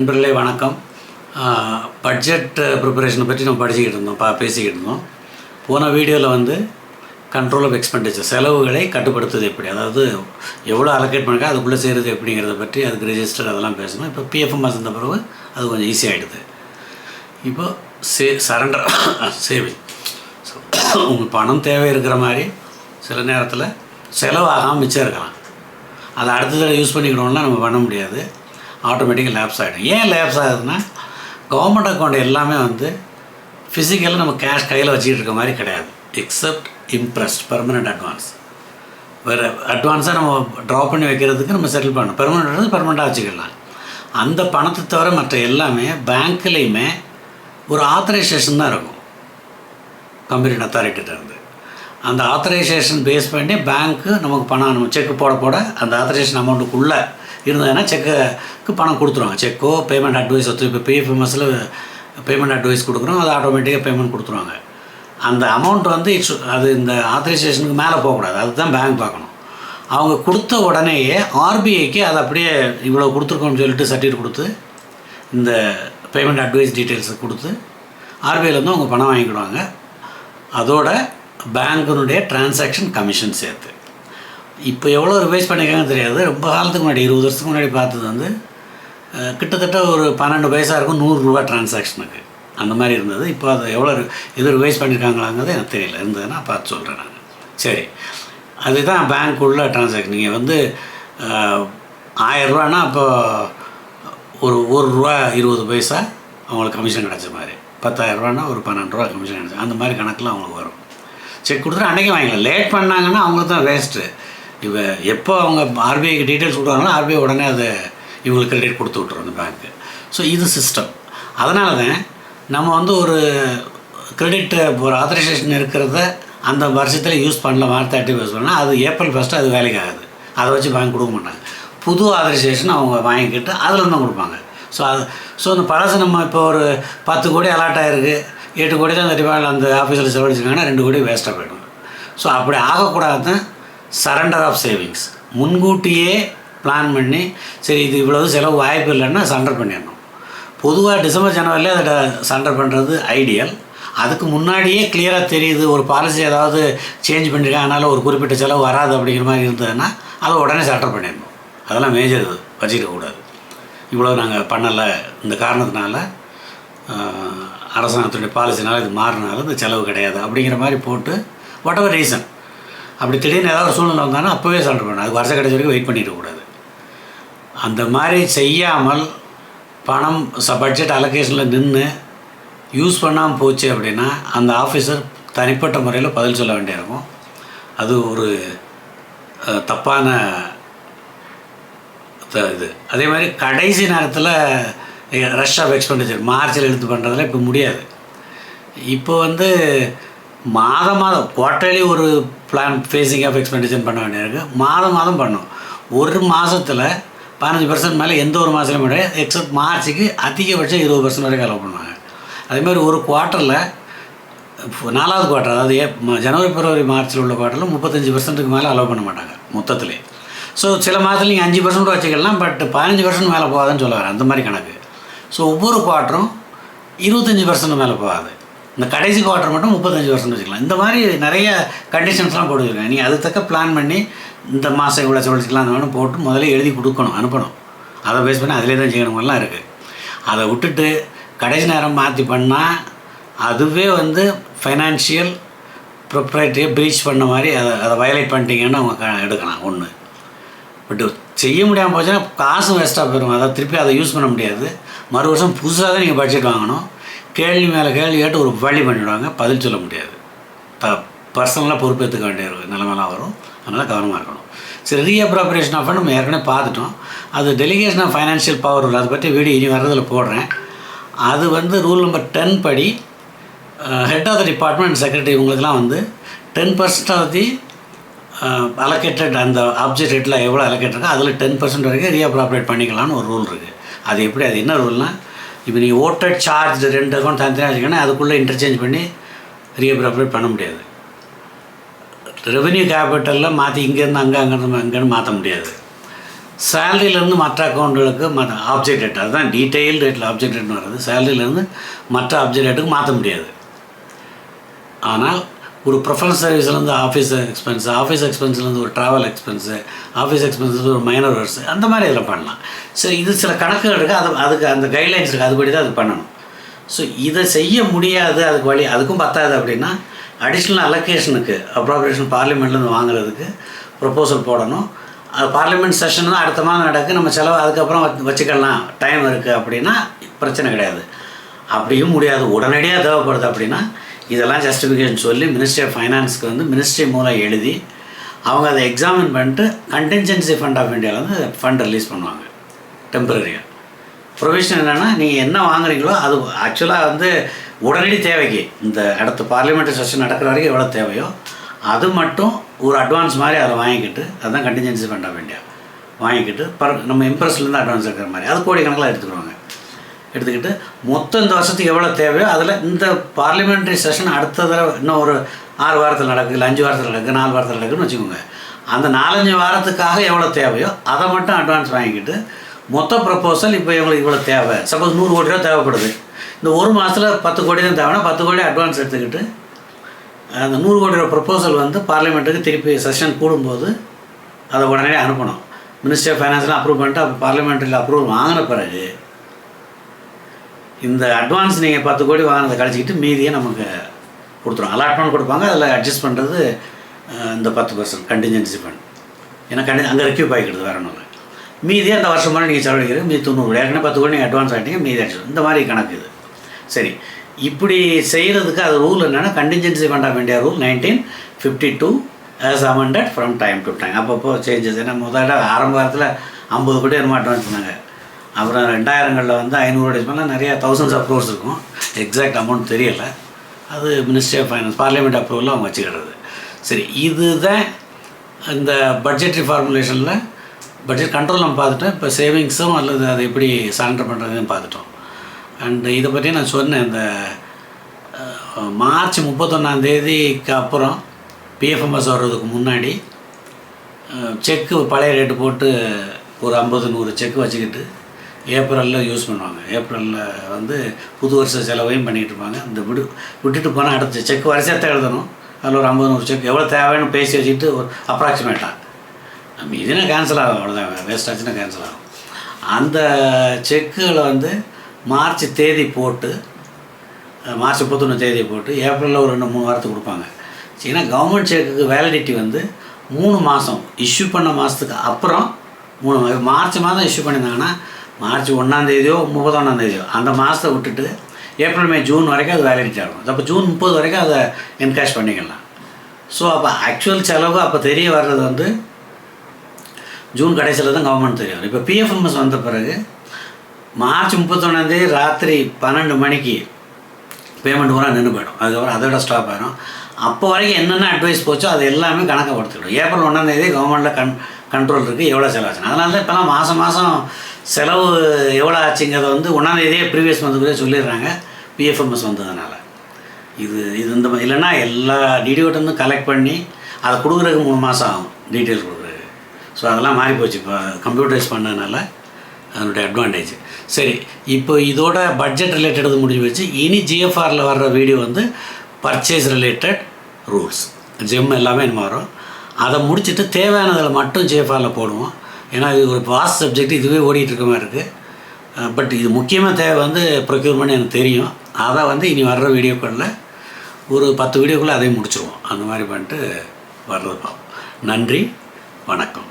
நண்பர்களே வணக்கம். பட்ஜெட் ப்ரிப்பரேஷனை பற்றி நம்ம படிச்சுக்கிட்டு இருந்தோம் பா பேசிக்கிட்டு இருந்தோம். போன வீடியோவில் வந்து கண்ட்ரோல் ஆஃப் எக்ஸ்பெண்டிச்சர் செலவுகளை கட்டுப்படுத்துவது எப்படி? அதாவது எவ்வளோ அலோகேட் பண்ணிருக்கா அதுக்குள்ளே செய்கிறது எப்படிங்கிறத பற்றி அதுக்கு ரெஜிஸ்டர் அதெல்லாம் பேசணும். இப்போ பிஎஃப்எம் வந்த பிறகு அது கொஞ்சம் ஈஸியாகிடுது இப்போ சே சரண்டர் சேவிங் உங்களுக்கு பணம் தேவை இருக்கிற மாதிரி சில நேரத்தில் செலவாகாமல் மிச்சம் இருக்கலாம். அதை அடுத்த தடவை யூஸ் பண்ணிக்கணும்னா நம்ம பண்ண முடியாது. ஆட்டோமேட்டிக்காக லேப்ஸ் ஆகிடும் ஏன் லேப்ஸ் ஆகுதுன்னா கவர்மெண்ட் அக்கௌண்ட் எல்லாமே வந்து ஃபிசிக்கலாக நம்ம கேஷ் கையில் வச்சுக்கிட்டு இருக்க மாதிரி கிடையாது. எக்ஸப்ட் இம்ப்ரெஸ்ட் பெர்மனெண்ட் அட்வான்ஸ் வேறு அட்வான்ஸாக நம்ம ட்ரா பண்ணி வைக்கிறதுக்கு நம்ம செட்டில் பண்ணணும். பெர்மனெண்ட் பெர்மனெண்ட்டாக வச்சுக்கலாம். அந்த பணத்தை தவிர மற்ற எல்லாமே பேங்க்லேயுமே ஒரு ஆத்தரைசேஷன் தான் இருக்கும். கம்பெனி அத்தாரிட்டிகிட்ட இருந்து. அந்த ஆத்தரைசேஷன் பேஸ் பண்ணி பேங்க்கு நமக்கு பணம் நம்ம செக்கு போட போட அந்த ஆத்தரைசேஷன் அமௌண்ட்டுக்குள்ளே இருந்ததுன்னா செக்குக்கு பணம் கொடுத்துருவாங்க. செக்கோ பேமெண்ட் அட்வைஸ் ஒத்து இப்போ பிஎஃப்எம்எஸில் பேமெண்ட் அட்வைஸ் கொடுக்குறோம் அது ஆட்டோமேட்டிக்காக பேமெண்ட் கொடுத்துருவாங்க. அந்த அமௌண்ட் வந்து இட்ஸ் அது இந்த ஆத்தரைசேஷனுக்கு மேலே போகக்கூடாது. அதுதான் பேங்க் பார்க்கணும். அவங்க கொடுத்த உடனேயே ஆர்பிஐக்கு அதை அப்படியே இவ்வளோ கொடுத்துருக்கோம்னு சொல்லிட்டு சர்டிஃபிகேட் கொடுத்து இந்த பேமெண்ட் அட்வைஸ் டீட்டெயில்ஸை கொடுத்து ஆர்பிஐலேருந்து அவங்க பணம் வாங்கிக்கிடுவாங்க. அதோட பேங்க்கினுடைய டிரான்சாக்ஷன் கமிஷன் சேர்த்து. இப்போ எவ்வளோ ரிவைஸ் பண்ணியிருக்காங்கன்னு தெரியாது. ரொம்ப காலத்துக்கு முன்னாடி இருபது வருஷத்துக்கு முன்னாடி பார்த்தது வந்து கிட்டத்தட்ட ஒரு பன்னெண்டு பைசா இருக்கும் நூறுரூவா டிரான்சாக்ஷனுக்கு அந்த மாதிரி இருந்தது. இப்போ அது எவ்வளோ இது ரிவைஸ் பண்ணியிருக்காங்களாங்கிறது எனக்கு தெரியல. இருந்ததுன்னா பார்த்து சொல்கிறேன் நான். சரி. அதுதான் பேங்க் உள்ள டிரான்சாக்ஷன் நீங்கள் வந்து அஹ், ஆயிரரூவானா அப்போ ஒரு ஒரு ரூபா இருபது பைசா அவங்களுக்கு கமிஷன் கிடச்ச மாதிரி. பத்தாயிரரூவானா ஒரு பன்னெண்டு ரூபா கமிஷன் கிடச்சி அந்த மாதிரி கணக்கில் அவங்களுக்கு வரும். செக் கொடுத்துட்டு அன்றைக்கி வாங்கிக்கலாம். லேட் பண்ணாங்கன்னா அவங்களுக்கு தான் வேஸ்ட்டு இப்போ எப்போ அவங்க ஆர்பிஐக்கு டீட்டெயில்ஸ் கொடுக்குறாங்களோ ஆர்பிஐ உடனே அதை இவங்களுக்கு கிரெடிட் கொடுத்து விட்ருவாங்க அந்த பேங்க்கு ஸோ இது சிஸ்டம் அதனால தான் நம்ம வந்து ஒரு கிரெடிட் ஒரு ஆத்தரைசேஷன் இருக்கிறத அந்த வருஷத்தில் யூஸ் பண்ணல மார்ச் தேர்ட்டி யூஸ் பண்ணால் அது ஏப்ரல் ஃபஸ்ட்டு அது வேலைக்கு ஆகுது. அதை வச்சு பேங்க் கொடுக்க மாட்டாங்க. புது ஆதரைசேஷன் அவங்க வாங்கிக்கிட்டு அதில் தான் கொடுப்பாங்க. ஸோ அது ஸோ அந்த பழசு நம்ம இப்போ ஒரு பத்து கோடி அலாட் ஆகிருக்கு எட்டு கோடி தான் அந்த டிபார்ட் அந்த ஆஃபீஸில் செலவழிச்சிருக்காங்கன்னா ரெண்டு கோடி வேஸ்ட்டாக போயிடும். ஸோ அப்படி ஆகக்கூடாது தான் சரண்டர் ஆஃப் சேவிங்ஸ். முன்கூட்டியே பிளான் பண்ணி சரி இது இவ்வளவு செலவு வாய்ப்பு இல்லைன்னா சண்டர் பண்ணிடணும். பொதுவாக டிசம்பர் ஜனவரியில் அதை சண்டர் பண்ணுறது ஐடியல் அதுக்கு முன்னாடியே கிளியராக தெரியுது ஒரு பாலிசி ஏதாவது சேஞ்ச் பண்ணியிருக்காங்க அதனால் ஒரு குறிப்பிட்ட செலவு வராது அப்படிங்கிற மாதிரி இருந்ததுன்னா அதை உடனே சரண்டர் பண்ணிடணும். அதெல்லாம் மேஜர் இது வச்சுக்கக்கூடாது. இவ்வளோ நாங்கள் பண்ணலை இந்த காரணத்தினால அரசாங்கத்துடைய பாலிசினால் இது மாறினாலும் இந்த செலவு கிடையாது அப்படிங்கிற மாதிரி போட்டு வாட் எவர் ரீசன் அப்படி திடீர்னு ஏதாவது ஒரு சூழ்நிலை வந்தாலும் அப்போவே சண்டை பண்ணணும் அது வருஷம் கிடைச்ச வரைக்கும் வெயிட் பண்ணிடக்கூடாது அந்த மாதிரி செய்யாமல் பணம் ச பட்ஜெட் அலோகேஷனில் நின்று யூஸ் பண்ணாமல் போச்சு அப்படின்னா அந்த ஆஃபீஸர் தனிப்பட்ட முறையில் பதில் சொல்ல வேண்டியிருக்கும் அது ஒரு தப்பான த- இது. அதே மாதிரி கடைசி நேரத்தில் ரஷ் ஆஃப் எக்ஸ்பெண்டிச்சர் மார்ச்சில் எடுத்து பண்ணுறதுல இப்போ முடியாது. இப்போ வந்து மாதம் மாதம் குவார்ட்டர்லி ஒரு பிளான் ஃபேஸிங் ஆஃப் எக்ஸ்பெண்டிச்சர் பண்ண வேண்டியிருக்கு. மாதம் மாதம் பண்ணும். ஒரு மாதத்தில் பதினஞ்சு பர்சன்ட் மேலே எந்த ஒரு மாதத்துலையும் கிடையாது எக்ஸப்ட் மார்ச்சுக்கு அதிகபட்சம் இருபது பர்சன்ட் வரைக்கும் அலோவ் பண்ணுவாங்க. அதே மாதிரி ஒரு குவார்ட்டரில் நாலாவது குவார்ட்டர் அதாவது ஏ ஜனவரி பிப்ரவரி மார்ச்சில் உள்ள குவார்ட்டரில் முப்பத்தஞ்சு பர்சன்ட்டுக்கு மேலே அலோவ் பண்ண மாட்டாங்க மொத்தத்திலே. ஸோ சில மாதத்தில் நீங்கள் அஞ்சு பர்சன்ட் வச்சுக்கலாம் பட் பதினஞ்சு பர்சன்ட் மேலே போகாதுன்னு சொல்லுவாங்க அந்த மாதிரி கணக்கு. ஸோ ஒவ்வொரு குவார்ட்டரும் இருபத்தஞ்சி பர்சன்ட் மேலே போகாது. இந்த கடைசி குவார்ட்டர் மட்டும் முப்பத்தஞ்சு பர்சன்ட் வச்சுக்கலாம். இந்த மாதிரி நிறைய கண்டிஷன்ஸ்லாம் போட்டு வச்சுருக்காங்க நீங்கள் அது தக்க பிளான் பண்ணி இந்த மாதம் இவ்வளோ செலவழிச்சிக்கலாம் அந்த மாதிரி போட்டு முதல்ல எழுதி கொடுக்கணும் அனுப்பணும். அதை பேஸ் பண்ணி அதிலே தான் செய்யணுமெல்லாம் இருக்குது அதை விட்டுட்டு கடைசி நேரம் மாற்றி பண்ணால் அதுவே வந்து ஃபைனான்ஷியல் ப்ரொப்ரைட்டியை ப்ரீச் பண்ண மாதிரி அதை அதை வயலேட் பண்ணிட்டீங்கன்னு அவங்க க- எடுக்கலாம். ஒன்று பட் செய்ய முடியாமல் போச்சுன்னா காசும் வேஸ்ட்டாக போயிடும் அதை திருப்பி அதை யூஸ் பண்ண முடியாது. மறு வருஷம் புதுசாக தான் நீங்கள் பட்ஜெட் வாங்கணும். கேள்வி மேலே கேள்வி கேட்டு ஒரு வழி பண்ணிவிடுவாங்க பதில் சொல்ல முடியாது. த பர்சனலாக பொறுப்பேற்றுக்க வேண்டிய ஒரு வரும். அதனால் கவனமாக இருக்கணும். சரி ரீஅப்ராப்ரேஷன் ஆஃப் நம்ம ஏற்கனவே பார்த்துட்டோம். அது டெலிகேஷன் ஆஃப் ஃபைனான்ஷியல் பவர் அதை பற்றி வீடியோ இனி வர்றதில் போடுறேன். அது வந்து ரூல் நம்பர் டென் படி head of the department secretary இவங்களுக்குலாம் வந்து ten percent of the allocated அந்த ஆப்ஜெக்ட் ரேட்டில் எவ்வளோ அலோகேட் இருக்கோ அதில் டென் பர்சன்ட் வரைக்கும் ரீஅப்ராப்ரேட் பண்ணிக்கலாம்னு ஒரு ரூல் இருக்குது அது எப்படி அது என்ன ரூல்னால் இப்போ நீங்கள் ஓட்டட் சார்ஜ் ரெண்டு அக்கௌண்ட் தனித்தனியாக வச்சுக்கோன்னா அதுக்குள்ளே இன்டர்சேஞ்ச் பண்ணி ரீஅப்ரோப்ரேட் பண்ண முடியாது. ரெவென்யூ கேபிட்டலில் மாற்றி இங்கேருந்து அங்கே அங்கேருந்து அங்கேருந்து மாற்ற முடியாது. சேலரியிலேருந்து மற்ற அக்கௌண்ட்டுகளுக்கு மற்ற ஆப்ஜெக்ட் ரேட் அதுதான் டீட்டெயில் ரேட்டில் ஆப்ஜெக்ட் ரேட்னு வர்றது சேலரியிலேருந்து மற்ற ஆப்ஜெக்ட் ரேட்டுக்கு மாற்ற முடியாது. ஆனால் ஒரு ப்ரொஃபஷனல் சர்வீஸ்லேருந்து ஆஃபீஸ் எக்ஸ்பென்ஸ் ஆஃபீஸ் எக்ஸ்பென்ஸ்லேருந்து ஒரு ட்ராவல் எக்ஸ்பென்ஸு ஆஃபீஸ் எக்ஸ்பென்சஸ் ஒரு மைனர் வர்ஸ் அந்த மாதிரி இதில் பண்ணலாம். ஸோ இது சில கணக்குகள் இருக்குது அது அதுக்கு அந்த கைட்லைன்ஸ் இருக்குது அதுபடி தான் அது பண்ணணும். ஸோ இதை செய்ய முடியாது. அதுக்கு வழி அதுக்கும் பத்தாது அப்படின்னா அடிஷ்னல் அலோகேஷனுக்கு அப்ராப்ரேஷன் பார்லிமெண்ட்லேருந்து வாங்குறதுக்கு ப்ரொப்போசல் போடணும். அது பார்லிமெண்ட் செஷன் தான் அடுத்த மாதம் நடக்கு. நம்ம செலவு அதுக்கப்புறம் வச்சுக்கலாம். டைம் இருக்குது அப்படின்னா பிரச்சனை கிடையாது. அப்படியும் முடியாது. உடனடியாக தேவைப்படுது அப்படின்னா இதெல்லாம் ஜஸ்டிஃபிகேஷன் சொல்லி மினிஸ்ட்ரி ஆஃப் ஃபைனான்ஸ்க்கு வந்து மினிஸ்ட்ரி மூலம் எழுதி அவங்க அதை எக்ஸாமின் பண்ணிட்டு கண்டின்ஜென்சி ஃபண்ட் ஆஃப் இந்தியாவிலேருந்து ஃபண்ட் ரிலீஸ் பண்ணுவாங்க டெம்பரரியாக ப்ரொவிஷன் என்னென்னா நீங்கள் என்ன வாங்குறீங்களோ அது ஆக்சுவலாக வந்து உடனடி தேவைக்கு. இந்த அடுத்த பார்லிமெண்ட்ரி செஷன் நடக்கிற வரைக்கும் எவ்வளோ தேவையோ அது மட்டும் ஒரு அட்வான்ஸ் மாதிரி அதை வாங்கிக்கிட்டு அதுதான் கண்டின்ஜென்சி ஃபண்ட் ஆஃப் இந்தியா வாங்கிக்கிட்டு பர் நம்ம இம்ப்ரெஸ்லேருந்து அட்வான்ஸ் இருக்கிற மாதிரி. அது கோடிக்கணக்கில் எடுத்துக்கிடுவாங்க. எடுத்துக்கிட்டு மொத்தம் இந்த வருஷத்துக்கு எவ்வளோ தேவையோ அதில் இந்த பார்லிமெண்ட்ரி செஷன் அடுத்த தடவை இன்னும் ஒரு ஆறு வாரத்தில் நடக்குது இல்லை அஞ்சு வாரத்தில் நடக்குது நாலு வாரத்தில் நடக்குதுன்னு வச்சுக்கோங்க. அந்த நாலஞ்சு வாரத்துக்காக எவ்வளோ தேவையோ அதை மட்டும் அட்வான்ஸ் வாங்கிக்கிட்டு மொத்த ப்ரப்போசல் இப்போ இவங்களுக்கு இவ்வளோ தேவை. சப்போஸ் நூறு கோடி ரூபா தேவைப்படுது. இந்த ஒரு மாதத்தில் பத்து கோடி தான் தேவைன்னா பத்து கோடி அட்வான்ஸ் எடுத்துக்கிட்டு அந்த நூறு கோடி ரூபா ப்ரப்போசல் வந்து பார்லிமெண்ட்டுக்கு திருப்பி செஷன் கூடும்போது அதை உடனே அனுப்பணும். மினிஸ்ட்ரி ஆஃப் ஃபைனான்ஸ்லாம் அப்ரூவ் பண்ணிட்டு அப்போ பார்லிமெண்ட்ரியில் அப்ரூவல் வாங்கின பிறகு இந்த அட்வான்ஸ் நீங்கள் பத்து கோடி வாங்கினதை கழிச்சிக்கிட்டு மீதியை நமக்கு கொடுத்துருவோம் அலாட்மெண்ட் கொடுப்பாங்க அதில் அட்ஜஸ்ட் பண்ணுறது இந்த பத்து பர்சன்ட் கண்டிஞ்சன்சி ஃபண்ட் ஏன்னா கண்டி அங்கே ரெக்யூப் ஆகிக்கிறது வேற ஒன்றும் இல்லை. மீதியே அந்த வருஷம் மாதிரி நீங்கள் செலவழிக்கிறது மீதி தொண்ணூறு ஏற்கனவே பத்து கோடி நீங்கள் அட்வான்ஸ் ஆகிட்டீங்க மீதி அடிச்சு இந்த மாதிரி கணக்கு இது. சரி. இப்படி செய்கிறதுக்கு அது ரூல் என்னென்னா contingency fund of India rule nineteen fifty two as amended from time to time அப்பப்போ சேஞ்சஸ் ஏன்னா முதல்ல ஆரம்ப காலத்தில் ஐம்பது கோடி என்னமோ அட்வான்ஸ் பண்ணாங்க அப்புறம் ரெண்டாயிரங்களில் வந்து ஐநூறு கோடி பண்ணால் நிறையா தௌசண்ட்ஸ் ஆஃப் க்ரோர்ஸ் இருக்கும். எக்ஸாக்ட் அமௌண்ட் தெரியலை. அது மினிஸ்ட்ரி ஆஃப் ஃபைனான்ஸ் பார்லிமெண்ட் அப்ரூவலில் அவங்க வச்சுக்கிறது. சரி இதுதான் இந்த பட்ஜெட்ரி ஃபார்முலேஷனில் பட்ஜெட் கண்ட்ரோல் நம்ம பார்த்துட்டோம். இப்போ சேவிங்ஸும் அல்லது அதை எப்படி சரண்டர் பண்ணுறதுன்னு பார்த்துட்டோம். அண்ட் இதை பற்றி நான் சொன்னேன். இந்த மார்ச் முப்பத்தொன்னாந்தேதிக்கு அப்புறம் பிஎஃப்எம்எஸ் வர்றதுக்கு முன்னாடி செக்கு பழைய ரேட்டு போட்டு ஒரு ஐம்பது நூறு செக் வச்சுக்கிட்டு ஏப்ரலில் யூஸ் பண்ணுவாங்க. ஏப்ரலில் வந்து புது வருஷ செலவையும் பண்ணிகிட்டு இருப்பாங்க. இந்த விடு விட்டுட்டு போனால் அடுத்த செக் வரிசையத்தை எழுதணும். அதில் ஒரு ஐம்பது நூறு செக் எவ்வளோ தேவைன்னு பேசி வச்சுக்கிட்டு ஒரு அப்ராக்சிமேட்டாக நம்ம இதுனா கேன்சல் ஆகும்? அவ்வளோதான் வேஸ்ட் ஆச்சுன்னா கேன்சல் ஆகும். அந்த செக்குகளை வந்து மார்ச் தேதி போட்டு மார்ச் முப்பத்தொன்று தேதி போட்டு ஏப்ரலில் ஒரு ரெண்டு மூணு வாரத்துக்கு கொடுப்பாங்க. ஏன்னா கவர்மெண்ட் செக்குக்கு வேலிடிட்டி வந்து மூணு மாதம் இஷ்யூ பண்ண மாதத்துக்கு அப்புறம் மூணு மார்ச் மாதம் இஷ்யூ பண்ணியிருந்தாங்கன்னா மார்ச் ஒன்றாந்தேதியோ முப்பத்தொன்னாந்தேதியோ அந்த மாதத்தை விட்டுட்டு ஏப்ரல் மே ஜூன் வரைக்கும் அது வேலிடிட்டி ஆகும் அப்போ ஜூன் முப்பது வரைக்கும் அதை என்கேஷ் பண்ணிக்கலாம். ஸோ அப்போ ஆக்சுவல் செலவு அப்போ தெரிய வர்றது வந்து ஜூன் கடைசியில் தான் கவர்மெண்ட் தெரியும். இப்போ பிஎஃப்எம்எஸ் வந்த பிறகு மார்ச் முப்பத்தொன்னாந்தேதி ராத்திரி பன்னெண்டு மணிக்கு பேமெண்ட் பூரா நின்று போயிடும். அதுக்கப்புறம் அதோட ஸ்டாப் ஆகிடும் அப்போ வரைக்கும் என்னென்ன அட்வைஸ் போச்சோ அது எல்லாமே கணக்கை படுத்துக்கிடும் ஏப்ரல் ஒன்றாந்தேதி கவர்மெண்ட்டில் கண் கண்ட்ரோல் இருக்குது எவ்வளோ செலவு அதனால தான் இப்போலாம் மாதம் மாதம் செலவு எவ்வளோ ஆச்சுங்கிறத வந்து ஒன்றாந்தேதியே ப்ரீவியஸ் மந்த்குள்ளே சொல்லிடுறாங்க. பிஎஃப்எம்எஸ் வந்ததுனால. இது இது இந்த இல்லைன்னா எல்லா டிடிஓட்டருந்து கலெக்ட் பண்ணி அதை கொடுக்குறதுக்கு மூணு மாதம் ஆகும். டீட்டெயில் கொடுக்குறதுக்கு. ஸோ அதெல்லாம் மாறி போச்சு. இப்போ கம்ப்யூட்டரைஸ் பண்ணதுனால அதனுடைய அட்வான்டேஜ் சரி இப்போ இதோட பட்ஜெட் ரிலேட்டட் முடிஞ்சு வச்சு இனி ஜிஎஃப்ஆரில் வர்ற வீடியோ வந்து பர்ச்சேஸ் ரிலேட்டட் ரூல்ஸ் ஜெம் எல்லாமே என்ன வரும். அதை முடிச்சுட்டு தேவையானதில் மட்டும் ஜிஎஃப்ஆரில் போடுவோம். ஏன்னா இது ஒரு பாஸ் சப்ஜெக்ட் இதுவே ஓடிட்டுருக்க மாதிரி இருக்குது பட் இது முக்கியமாக தேவை வந்து ப்ரொக்யூர்மெண்ட் எனக்கு தெரியும். அதை வந்து இனி வர்ற வீடியோக்களில் ஒரு பத்து வீடியோக்குள்ளே அதையும் முடிச்சிருவோம். அந்த மாதிரி பண்ணிட்டு வர்றது பார்ப்போம். நன்றி வணக்கம்.